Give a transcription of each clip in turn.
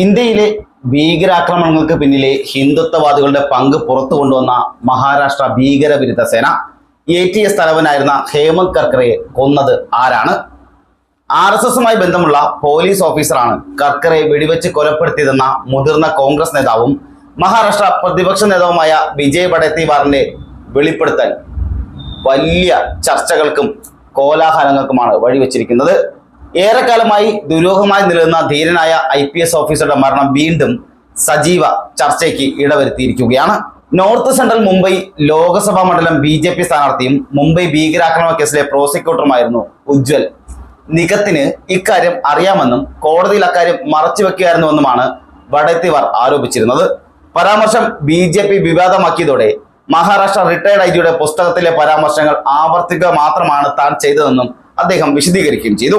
ഇന്ത്യയിലെ ഭീകരാക്രമണങ്ങൾക്ക് പിന്നിലെ ഹിന്ദുത്വവാദികളുടെ പങ്ക് പുറത്തു കൊണ്ടുവന്ന മഹാരാഷ്ട്ര ഭീകരവിരുദ്ധ സേന. എ ടി എസ് തലവനായിരുന്ന ഹേമന്ത് കർക്കറയെ കൊന്നത് ആരാണ്? ആർ എസ് എസുമായി ബന്ധമുള്ള പോലീസ് ഓഫീസറാണ് കർക്കറെ വെടിവെച്ച് കൊലപ്പെടുത്തിയതെന്ന മുതിർന്ന കോൺഗ്രസ് നേതാവും മഹാരാഷ്ട്ര പ്രതിപക്ഷ നേതാവുമായ വിജയ് വടത്തിവാറിന്റെ വെളിപ്പെടുത്തൽ. വലിയ ചർച്ചകൾക്കും കോലാഹലങ്ങൾക്കുമാണ് വഴിവെച്ചിരിക്കുന്നത്. ഏറെക്കാലമായി ദുരൂഹമായി നിലനിന്ന ധീരനായ ഐ പി എസ് ഓഫീസറുടെ മരണം വീണ്ടും സജീവ ചർച്ചയ്ക്ക് ഇടവരുത്തിയിരിക്കുകയാണ്. നോർത്ത് സെൻട്രൽ മുംബൈ ലോക്സഭാ മണ്ഡലം ബി ജെ പി സ്ഥാനാർത്ഥിയും മുംബൈ ഭീകരാക്രമണ കേസിലെ പ്രോസിക്യൂട്ടറുമായിരുന്നു ഉജ്ജ്വൽ. നിഗത്തിന് ഇക്കാര്യം അറിയാമെന്നും കോടതിയിൽ അക്കാര്യം മറച്ചുവെക്കുകയായിരുന്നുവെന്നുമാണ് വടത്തിവർ ആരോപിച്ചിരുന്നത്. പരാമർശം ബി ജെ പി വിവാദമാക്കിയതോടെ മഹാരാഷ്ട്ര റിട്ടയർഡ് ഐ ജിയുടെ പുസ്തകത്തിലെ പരാമർശങ്ങൾ ആവർത്തിക്കുക മാത്രമാണ് താൻ ചെയ്തതെന്നും അദ്ദേഹം വിശദീകരിക്കുകയും ചെയ്തു.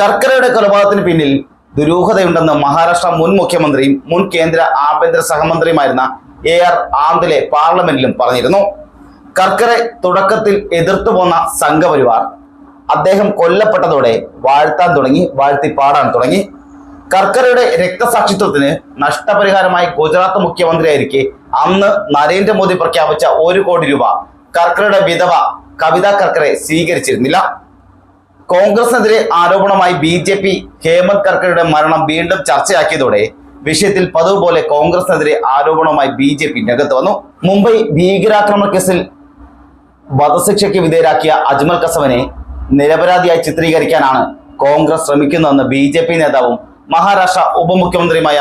കർക്കരയുടെ കൊലപാതകത്തിന് പിന്നിൽ ദുരൂഹതയുണ്ടെന്ന് മഹാരാഷ്ട്ര മുൻ മുഖ്യമന്ത്രിയും മുൻ കേന്ദ്ര ആഭ്യന്തര സഹമന്ത്രിയുമായിരുന്ന എ ആർ ആന്തിലെ പാർലമെന്റിലും പറഞ്ഞിരുന്നു. കർക്കറെ തുടക്കത്തിൽ എതിർത്തു പോന്ന സംഘപരിവാർ അദ്ദേഹം കൊല്ലപ്പെട്ടതോടെ വാഴ്ത്താൻ തുടങ്ങി വാഴ്ത്തി പാടാൻ തുടങ്ങി. കർക്കരയുടെ രക്തസാക്ഷിത്വത്തിന് നഷ്ടപരിഹാരമായി ഗുജറാത്ത് മുഖ്യമന്ത്രിയായിരിക്കെ അന്ന് നരേന്ദ്രമോദി പ്രഖ്യാപിച്ച ഒരു കോടി രൂപ കർക്കരയുടെ വിധവ കവിതാ കർക്കറെ സ്വീകരിച്ചിരുന്നില്ല. കോൺഗ്രസിനെതിരെ ആരോപണമായി ബി ജെ പി ഹേമന്ത് കർക്കറുടെ മരണം വീണ്ടും ചർച്ചയാക്കിയതോടെ വിഷയത്തിൽ പതിവ് പോലെ കോൺഗ്രസിനെതിരെ ആരോപണവുമായി ബി ജെ പി രംഗത്ത് വന്നു. മുംബൈ ഭീകരാക്രമണ കേസിൽ വധശിക്ഷയ്ക്ക് വിധേയരാക്കിയ അജ്മൽ കസവനെ നിരപരാധിയായി ചിത്രീകരിക്കാനാണ് കോൺഗ്രസ് ശ്രമിക്കുന്നതെന്ന് ബി ജെ പി നേതാവും മഹാരാഷ്ട്ര ഉപമുഖ്യമന്ത്രിയുമായ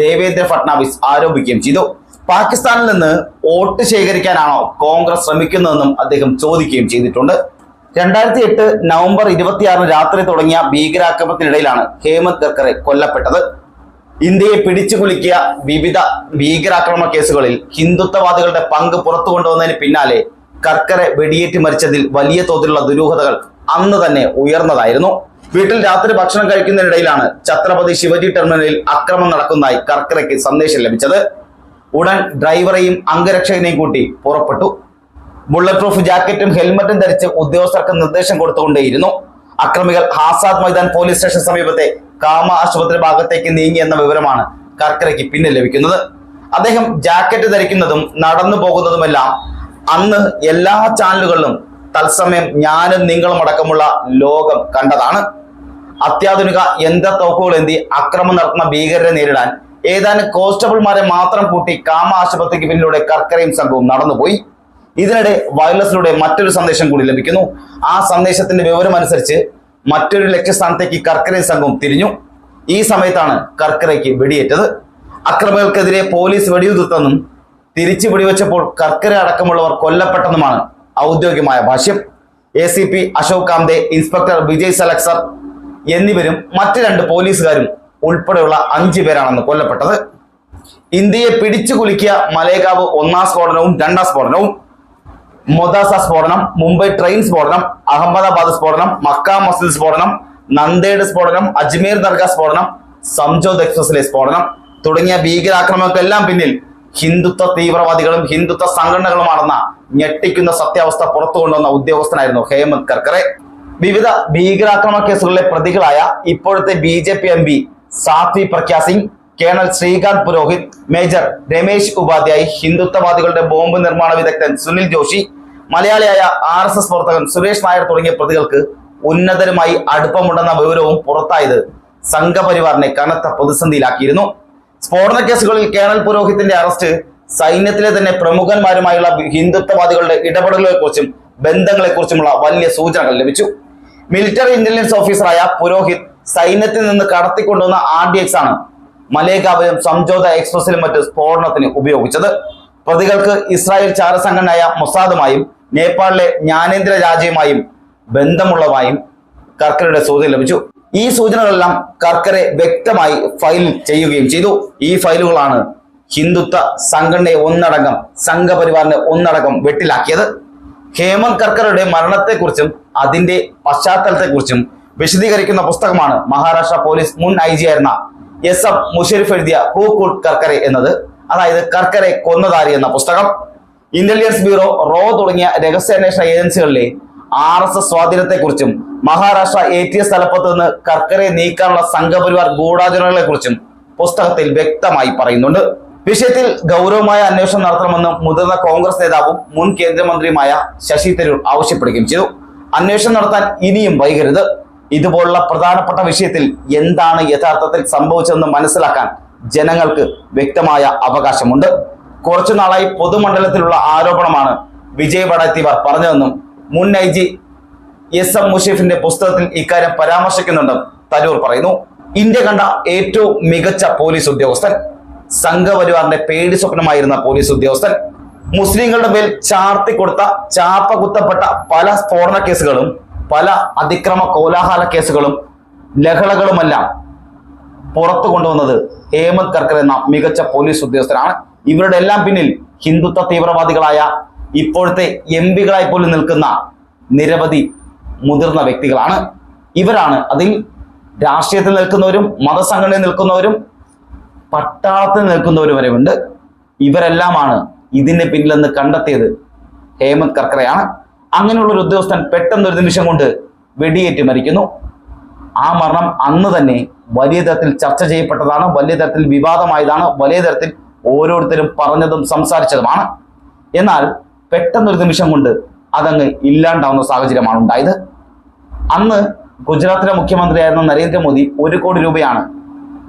ദേവേന്ദ്ര ഫട്നാവിസ് ആരോപിക്കുകയും ചെയ്തു. പാകിസ്ഥാനിൽ നിന്ന് വോട്ട് ശേഖരിക്കാനാണോ കോൺഗ്രസ് ശ്രമിക്കുന്നതെന്നും അദ്ദേഹം ചോദിക്കുകയും ചെയ്തിട്ടുണ്ട്. രണ്ടായിരത്തി എട്ട് നവംബർ ഇരുപത്തിയാറിന് രാത്രി തുടങ്ങിയ ഭീകരാക്രമണത്തിനിടയിലാണ് ഹേമന്ത് കർക്കറെ കൊല്ലപ്പെട്ടത്. ഇന്ത്യയെ പിടിച്ചു കുലുക്കിയ വിവിധ ഭീകരാക്രമണ കേസുകളിൽ ഹിന്ദുത്വവാദികളുടെ പങ്ക് പുറത്തു കൊണ്ടുവന്നതിന് പിന്നാലെ കർക്കരെ വെടിയേറ്റ് മരിച്ചതിൽ വലിയ തോതിലുള്ള ദുരൂഹതകൾ അന്ന് തന്നെ ഉയർന്നതായിരുന്നു. വീട്ടിൽ രാത്രി ഭക്ഷണം കഴിക്കുന്നതിനിടയിലാണ് ഛത്രപതി ശിവജി ടെർമിനലിൽ അക്രമം നടക്കുന്നതായി കർക്കരയ്ക്ക് സന്ദേശം ലഭിച്ചത്. ഉടൻ ഡ്രൈവറെയും അംഗരക്ഷകനെയും കൂട്ടി പുറപ്പെട്ടു. ബുള്ളറ്റ് പ്രൂഫ് ജാക്കറ്റും ഹെൽമറ്റും ധരിച്ച് ഉദ്യോഗസ്ഥർക്ക് നിർദ്ദേശം കൊടുത്തുകൊണ്ടേയിരുന്നു. അക്രമികൾ ആസാദ് മൈതാൻ പോലീസ് സ്റ്റേഷൻ സമീപത്തെ കാമ ആശുപത്രി ഭാഗത്തേക്ക് നീങ്ങി എന്ന വിവരമാണ് കർക്കരയ്ക്ക് പിന്നെ ലഭിക്കുന്നത്. അദ്ദേഹം ജാക്കറ്റ് ധരിക്കുന്നതും നടന്നു പോകുന്നതുമെല്ലാം അന്ന് എല്ലാ ചാനലുകളിലും തത്സമയം ഞാനും നിങ്ങളും അടക്കമുള്ള ലോകം കണ്ടതാണ്. അത്യാധുനിക യന്ത്രത്തോക്കുകൾ എന്തി അക്രമം നടത്തുന്ന ഭീകരരെ നേരിടാൻ ഏതാനും കോൺസ്റ്റബിൾമാരെ മാത്രം കൂട്ടി കാമ ആശുപത്രിക്ക് പിന്നിലൂടെ കർക്കരയും സംഘവും നടന്നുപോയി. ഇതിനിടെ വയർലെസ്സിലൂടെ മറ്റൊരു സന്ദേശം കൂടി ലഭിക്കുന്നു. ആ സന്ദേശത്തിന്റെ വിവരം അനുസരിച്ച് മറ്റൊരു ലക്ഷ്യസ്ഥാനത്തേക്ക് കർക്കര സംഘം തിരിഞ്ഞു. ഈ സമയത്താണ് കർക്കരയ്ക്ക് വെടിയേറ്റത്. അക്രമികൾക്കെതിരെ പോലീസ് വെടിയുതിർത്തെന്നും തിരിച്ചു വെടിവെച്ചപ്പോൾ കർക്കര അടക്കമുള്ളവർ കൊല്ലപ്പെട്ടെന്നുമാണ് ഔദ്യോഗികമായ ഭാഷ്യം. A C P Ashok Kamte inspector Vijay Salaskar എന്നിവരും മറ്റു രണ്ട് പോലീസുകാരും ഉൾപ്പെടെയുള്ള അഞ്ചു പേരാണെന്ന് കൊല്ലപ്പെട്ടത്. ഇന്ത്യയെ പിടിച്ചു കുലുക്കിയ മലേഗാവ് ഒന്നാം സ്ഫോടനവും രണ്ടാം സ്ഫോടനവും മൊദാസ സ്ഫോടനം മുംബൈ ട്രെയിൻ സ്ഫോടനം അഹമ്മദാബാദ് സ്ഫോടനം മക്ക മസ്ജിദ് സ്ഫോടനം നന്ദേഡ് സ്ഫോടനം അജ്മീർ ദർഗ സ്ഫോടനം സംജോദ് എക്സ്പ്രസിലെ സ്ഫോടനം തുടങ്ങിയ ഭീകരാക്രമണങ്ങൾക്കെല്ലാം പിന്നിൽ ഹിന്ദുത്വ തീവ്രവാദികളും ഹിന്ദുത്വ സംഘടനകളുമാണെന്ന ഞെട്ടിക്കുന്ന സത്യാവസ്ഥ പുറത്തു കൊണ്ടുവന്ന ഉദ്യോഗസ്ഥനായിരുന്നു ഹേമന്ത് കർക്കറെ. വിവിധ ഭീകരാക്രമണ കേസുകളിലെ പ്രതികളായ ഇപ്പോഴത്തെ B J P M P Sadhvi Pragya Singh colonel Shrikant Purohit major Ramesh Upadhyay ഹിന്ദുത്വവാദികളുടെ bomb നിർമ്മാണ വിദഗ്ധൻ സുനിൽ ജോഷി മലയാളിയായ ആർ എസ് എസ് പ്രവർത്തകൻ സുരേഷ് നായർ തുടങ്ങിയ പ്രതികൾക്ക് ഉന്നതരുമായി അടുപ്പമുണ്ടെന്ന വിവരവും പുറത്തായത് സംഘപരിവാറിനെ കനത്ത പ്രതിസന്ധിയിലാക്കിയിരുന്നു. സ്ഫോടന കേസുകളിൽ കേണൽ പുരോഹിത്തിന്റെ അറസ്റ്റ് സൈന്യത്തിലെ തന്നെ പ്രമുഖന്മാരുമായുള്ള ഹിന്ദുത്വവാദികളുടെ ഇടപെടലുകളെക്കുറിച്ചും ബന്ധങ്ങളെക്കുറിച്ചുമുള്ള വലിയ സൂചനകൾ ലഭിച്ചു. മിലിറ്ററി ഇന്റലിജൻസ് ഓഫീസറായ പുരോഹിത് സൈന്യത്തിൽ നിന്ന് കടത്തിക്കൊണ്ടുവന്ന ആർ ഡി എക്സ് ആണ്. മലേഗാവിലും സംജോത എക്സ്പ്രസിലും മറ്റ് സ്ഫോടനത്തിന് ഉപയോഗിച്ചത്. പ്രതികൾക്ക് ഇസ്രായേൽ ചാരസംഘടനയായ മൊസാദുമായും നേപ്പാളിലെ ജ്ഞാനേന്ദ്ര രാജ്യവുമായും ബന്ധമുള്ളതായും കർക്കരയുടെ സൂചന ലഭിച്ചു. ഈ സൂചനകളെല്ലാം കർക്കരെ വ്യക്തമായി ഫയൽ ചെയ്യുകയും ചെയ്തു. ഈ ഫയലുകളാണ് ഹിന്ദുത്വ സംഘടനയെ ഒന്നടങ്കം സംഘപരിവാറിനെ ഒന്നടങ്കം വെട്ടിലാക്കിയത്. ഹേമന്ത് കർക്കറുടെ മരണത്തെക്കുറിച്ചും അതിന്റെ പശ്ചാത്തലത്തെക്കുറിച്ചും വിശദീകരിക്കുന്ന പുസ്തകമാണ് മഹാരാഷ്ട്ര പോലീസ് മുൻ ഐ ജി ആയിരുന്ന എസ് എം മുഷരിഫ് എഴുതിയ ഹൂ കർക്കരെ എന്നത്. അതായത് കർക്കരെ കൊന്നതാരി എന്ന പുസ്തകം. ഇന്റലിജൻസ് ബ്യൂറോ റോ തുടങ്ങിയ രഹസ്യാന്വേഷണ ഏജൻസികളിലെ ആർ എസ് എസ് സ്വാധീനത്തെക്കുറിച്ചും മഹാരാഷ്ട്ര എ ടി എസ് തലപ്പത്ത് നിന്ന് കർക്കരെ നീക്കാനുള്ള സംഘപരിവാർ ഗൂഢാചരണങ്ങളെ കുറിച്ചും പുസ്തകത്തിൽ വ്യക്തമായി പറയുന്നുണ്ട്. വിഷയത്തിൽ ഗൗരവമായ അന്വേഷണം നടത്തണമെന്ന് മുതിർന്ന കോൺഗ്രസ് നേതാവും മുൻ കേന്ദ്രമന്ത്രിയുമായ ശശി തരൂർ ആവശ്യപ്പെടുകയും ചെയ്തു. അന്വേഷണം നടത്താൻ ഇനിയും വൈകരുത്. ഇതുപോലുള്ള പ്രധാനപ്പെട്ട വിഷയത്തിൽ എന്താണ് യഥാർത്ഥത്തിൽ സംഭവിച്ചതെന്ന് മനസ്സിലാക്കാൻ ജനങ്ങൾക്ക് വ്യക്തമായ അവകാശമുണ്ട്. കുറച്ചു നാളായി പൊതുമണ്ഡലത്തിലുള്ള ആരോപണമാണ് വിജയ് വടത്തിവർ പറഞ്ഞതെന്നും മുൻ ഐ ജി എസ് എം മുഷീഫിന്റെ പുസ്തകത്തിൽ ഇക്കാര്യം പരാമർശിക്കുന്നുണ്ടെന്നും തരൂർ പറയുന്നു. ഇന്ത്യ കണ്ട ഏറ്റവും മികച്ച പോലീസ് ഉദ്യോഗസ്ഥൻ സംഘപരിവാറിന്റെ പേടി സ്വപ്നമായിരുന്ന പോലീസ് ഉദ്യോഗസ്ഥൻ മുസ്ലിങ്ങളുടെ മേൽ ചാർത്തി കൊടുത്ത ചാപ്പ കുത്തപ്പെട്ട പല സ്ഫോടന കേസുകളും പല അതിക്രമ കോലാഹല കേസുകളും ലഹളകളുമെല്ലാം പുറത്തു കൊണ്ടുവന്നത് ഹേമന്ത് കർക്കർ എന്ന മികച്ച പോലീസ് ഉദ്യോഗസ്ഥരാണ് ഇവരുടെ എല്ലാം പിന്നിൽ ഹിന്ദുത്വ തീവ്രവാദികളായ ഇപ്പോഴത്തെ എം പികളായി പോലും നിൽക്കുന്ന നിരവധി മുതിർന്ന വ്യക്തികളാണ്. ഇവരാണ് അതിൽ രാഷ്ട്രീയത്തിൽ നിൽക്കുന്നവരും മതസംഘടനയിൽ നിൽക്കുന്നവരും പട്ടാളത്തിൽ നിൽക്കുന്നവരും വരെ ഉണ്ട് ഇവരെല്ലാമാണ് ഇതിന്റെ പിന്നിലെന്ന് കണ്ടെത്തിയത് ഹേമന്ത് കർക്കറയാണ്. അങ്ങനെയുള്ള ഒരു ഉദ്യോഗസ്ഥൻ പെട്ടെന്ന് ഒരു നിമിഷം കൊണ്ട് വെടിയേറ്റ് മരിക്കുന്നു. ആ മരണം അന്ന് തന്നെ വലിയ തരത്തിൽ ചർച്ച ചെയ്യപ്പെട്ടതാണ് വലിയ തരത്തിൽ വിവാദമായതാണ് വലിയ തരത്തിൽ ഓരോരുത്തരും പറഞ്ഞതും സംസാരിച്ചതുമാണ്. എന്നാൽ പെട്ടെന്നൊരു നിമിഷം കൊണ്ട് അതങ്ങ് ഇല്ലാണ്ടാവുന്ന സാഹചര്യമാണ് ഉണ്ടായത്. അന്ന് ഗുജറാത്തിലെ മുഖ്യമന്ത്രിയായിരുന്ന നരേന്ദ്രമോദി ഒരു കോടി രൂപയാണ്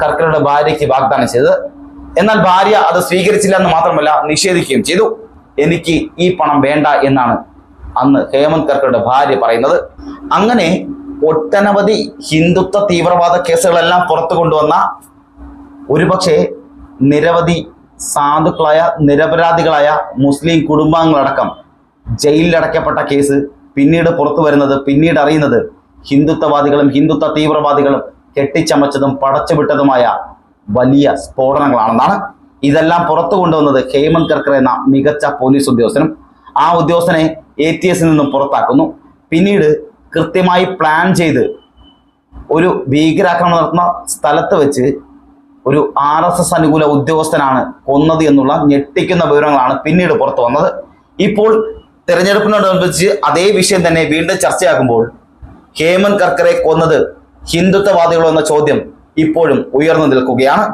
കർക്കറുടെ ഭാര്യയ്ക്ക് വാഗ്ദാനം ചെയ്തത്. എന്നാൽ ഭാര്യ അത് സ്വീകരിച്ചില്ല എന്ന് മാത്രമല്ല നിഷേധിക്കുകയും ചെയ്തു. എനിക്ക് ഈ പണം വേണ്ട എന്നാണ് അന്ന് ഹേമന്ത് കർക്കറുടെ ഭാര്യ പറയുന്നത് അങ്ങനെ ഒട്ടനവധി ഹിന്ദുത്വ തീവ്രവാദ കേസുകളെല്ലാം പുറത്തു കൊണ്ടുവന്ന ഒരുപക്ഷെ നിരവധി സാധുക്കളായ നിരപരാധികളായ മുസ്ലിം കുടുംബാംഗങ്ങളടക്കം ജയിലിലടയ്ക്കപ്പെട്ട കേസ് പിന്നീട് പുറത്തു വരുന്നത് പിന്നീട് അറിയുന്നത് ഹിന്ദുത്വവാദികളും ഹിന്ദുത്വ തീവ്രവാദികളും കെട്ടിച്ചമച്ചതും പടച്ചുവിട്ടതുമായ വലിയ സ്ഫോടനങ്ങളാണെന്നാണ്. ഇതെല്ലാം പുറത്തു കൊണ്ടുവന്നത് ഹേമന്ത് കർക്കർ എന്ന മികച്ച പോലീസ് ഉദ്യോഗസ്ഥനും ആ ഉദ്യോഗസ്ഥനെ എ ടി എസിൽ നിന്നും പുറത്താക്കുന്നു. പിന്നീട് കൃത്യമായി പ്ലാൻ ചെയ്ത് ഒരു ഭീകരാക്രമണം നടത്തുന്ന സ്ഥലത്ത് വെച്ച് ഒരു ആർ എസ് എസ് അനുകൂല ഉദ്യോഗസ്ഥനാണ് കൊന്നത് എന്നുള്ള ഞെട്ടിക്കുന്ന വിവരങ്ങളാണ് പിന്നീട് പുറത്തു വന്നത്. ഇപ്പോൾ തെരഞ്ഞെടുപ്പിനോടനുബന്ധിച്ച് അതേ വിഷയം തന്നെ വീണ്ടും ചർച്ചയാക്കുമ്പോൾ ഹേമന്ത് കർക്കറെ കൊന്നത് ഹിന്ദുത്വവാദികളോ എന്ന ചോദ്യം ഇപ്പോഴും ഉയർന്നു നിൽക്കുകയാണ്.